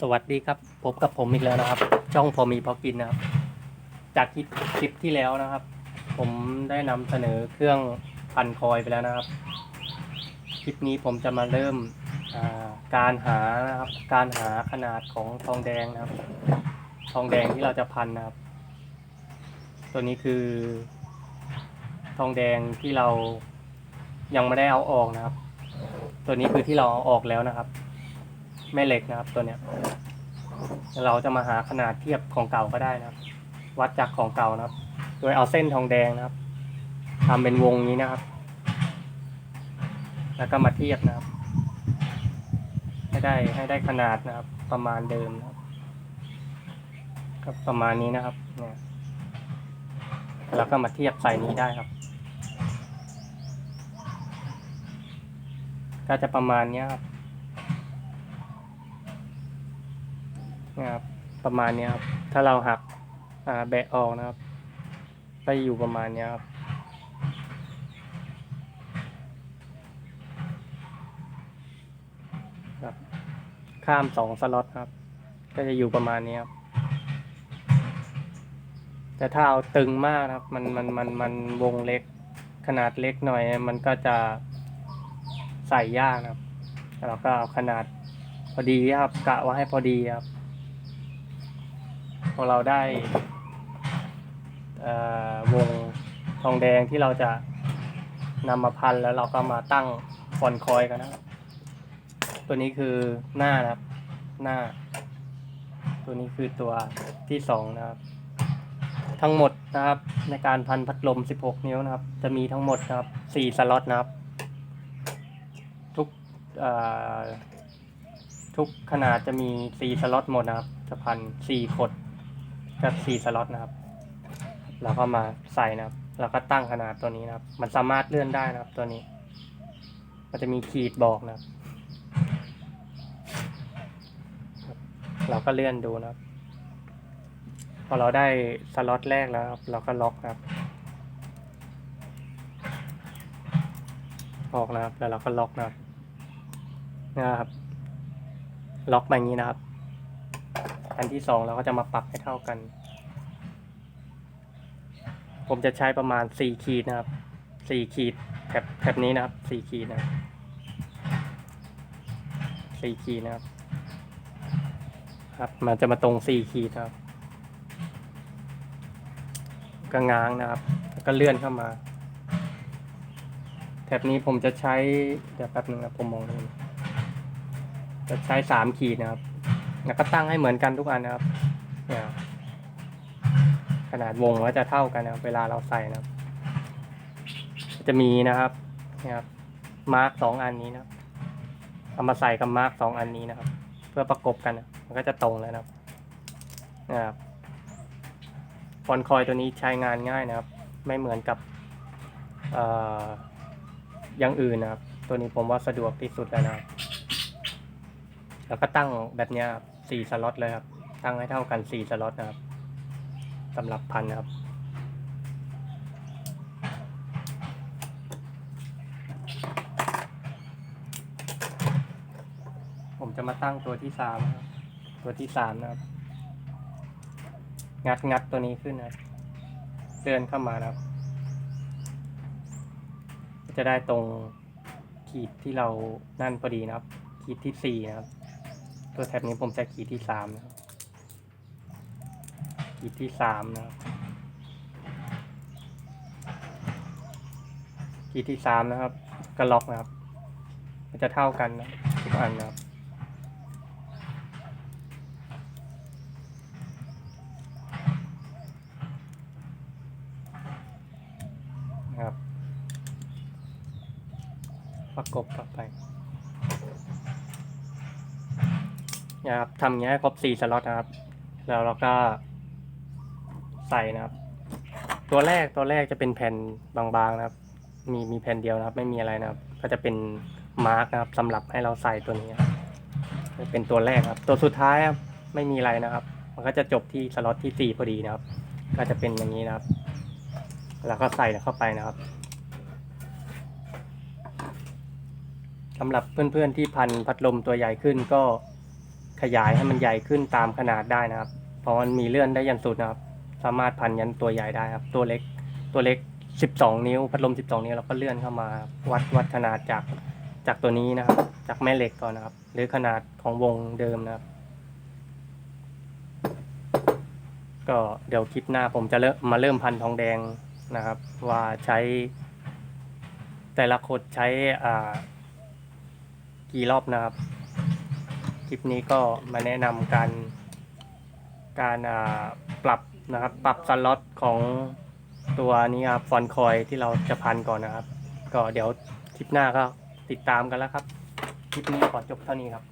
สวัสดีครับพบกับผมอีกแล้วนะครับ ช่องพอมีพอกินนะครับ จากคลิปคลิปที่แล้วนะครับ ผมได้นำเสนอเครื่องพันคอยไปแล้วนะครับ คลิปนี้ผมจะมาเริ่มาการหานะครับ การหาขนาดของทองแดงนะครับ ทองแดงที่เราจะพันนะครับ ตัวนี้คือ ทองแดงที่เรายังไม่ได้เอาออกนะครับ ตัวนี้คือที่เราเอาออกแล้วนะครับ แม่เหล็กนะครับตัวเนี้ย เราจะมาหาขนาดเทียบของเก่าก็ได้นะครับ วัดจากของเก่านะครับ โดยเอาเส้นทองแดงนะครับทำเป็นวงนี้นะครับ แล้วก็มาเทียบนะครับ ให้ได้ให้ได้ขนาดนะครับ ประมาณเดิมนะครับก็ประมาณนี้นะครับเนี่ยแล้วก็มาเทียบใส่นี้ได้ครับ ก็จะประมาณนี้ครับ นะครับ ประมาณนี้ครับ ถ้าเราหักแบะออกนะครับก็อยู่ประมาณนี้ครับครับ ข้ามสองสล็อตครับ ก็จะอยู่ประมาณนี้ครับ แต่ถ้าเอาตึงมากครับ มันมันมันมันวงเล็กขนาดเล็กหน่อย มันก็จะใส่ยากนะครับเราก็เอาขนาดพอดีครับ กะว่าให้พอดีครับ พอเราได้วงทองแดงที่เราจะนำมาพันแล้วเราก็มาตั้งฟอนคอยกันนะตัวนี้คือหน้านะครับ หน้า ตัวนี้คือตัวที่สองนะครับ ทั้งหมดนะครับในการพันพัดลม 16 นิ้วนะครับ จะมีทั้งหมดนะครับ 4 สล็อตนะครับ ทุกทุกขนาดจะมี 4 สล็อตหมดนะครับ จะพัน 4 ขด กับ4สล็อตนะครับ แล้วก็มาใส่นะครับ แล้วก็ตั้งขนาดตัวนี้นะครับ มันสามารถเลื่อนได้นะครับตัวนี้ มันจะมีขีดบอกนะครับ เราก็เลื่อนดูนะครับ พอเราได้สล็อตแรกแล้วครับ เราก็ล็อกนะครับ ออกนะครับ แล้วเราก็ล็อกนะครับนะครับ ล็อกแบบนี้นะครับ อันที่สองเราก็จะมาปรับให้เท่ากัน ผมจะใช้ประมาณสี่ขีดนะครับสี่ขีดแถบแถบนี้นะครับสี่ขีดนะสี่ขีดนะครับ ครับ มันจะมาตรงสี่ขีดนะครับก็ง้างนะครับแล้วก็เลื่อนเข้ามา แถบนี้ผมจะใช้เดี๋ยวแป๊บนึงนะผมมองดูจะใช้สามขีดนะครับ แล้วก็ตั้งให้เหมือนกันทุกอันนะครับเนี่ยขนาดวงก็จะเท่ากันนะครับ เวลาเราใส่นะครับ จะมีนะครับนี่ครับมาร์กสองอันนี้นะครับเอามาใส่กับมาร์กสองอันนี้นะครับ เพื่อประกบกันนะมันก็จะตรงแล้วนะครับนะครับฟอนคอยตัวนี้ใช้งานง่ายนะครับ ไม่เหมือนกับอย่างอื่นนะครับ ตัวนี้ผมว่าสะดวกที่สุดแล้วนะครับแล้วก็ตั้งแบบนี้ครับ สี่สล็อตเลยครับ ตั้งให้เท่ากันสี่สล็อตนะครับสำหรับพันนะครับ ผมจะมาตั้งตัวที่สามตัวที่สามนะครับ งัดงัดตัวนี้ขึ้นนะเดินเข้ามานะครับ จะได้ตรงขีดที่เรานั่นพอดีนะครับ ขีดที่สี่นะครับ ตัวแท็บนี้ผมจะขีดที่สามนะครับขีดที่สามนะครับขีดที่สามนะครับก็ล็อกนะครับ มันจะเท่ากันนะทุกอันนะครับนะครับ ประกบต่อไป นะครับทำอย่างนี้ให้ครบสี่สล็อตนะครับ แล้วเราก็ใส่นะครับ ตัวแรกตัวแรกจะเป็นแผ่นบางๆนะครับ มีมีแผ่นเดียวนะครับ ไม่มีอะไรนะครับ ก็จะเป็นมาร์กนะครับสำหรับให้เราใส่ตัวนี้เป็นตัวแรกครับ ตัวสุดท้ายครับไม่มีอะไรนะครับ มันก็จะจบที่สล็อตที่สี่พอดีนะครับ ก็จะเป็นอย่างนี้นะครับ แล้วก็ใส่เข้าไปนะครับสำหรับเพื่อนๆที่พันพัดลมตัวใหญ่ขึ้นก็ ขยายให้มันใหญ่ขึ้นตามขนาดได้นะครับ เพราะมันมีเลื่อนได้ยันสุดนะครับ สามารถพันยันตัวใหญ่ได้ครับ ตัวเล็กตัวเล็ก 12 นิ้วพัดลม 12 นิ้วเราก็เลื่อนเข้ามาวัดวัดขนาดจากจากตัวนี้นะครับ จากแม่เหล็กก่อนนะครับ หรือขนาดของวงเดิมนะครับ ก็เดี๋ยวคลิปหน้าผมจะเริ่มมาเริ่มพันทองแดงนะครับ ว่าใช้ แต่ละคนใช้อ่ากี่รอบนะครับ คลิปนี้ก็มาแนะนำการการอ่าปรับนะครับ ปรับสล็อตของตัวนี้ครับฟอนคอยที่เราจะพันก่อนนะครับ ก็เดี๋ยวคลิปหน้าก็ติดตามกันแล้วครับ คลิปนี้ขอจบเท่านี้ครับ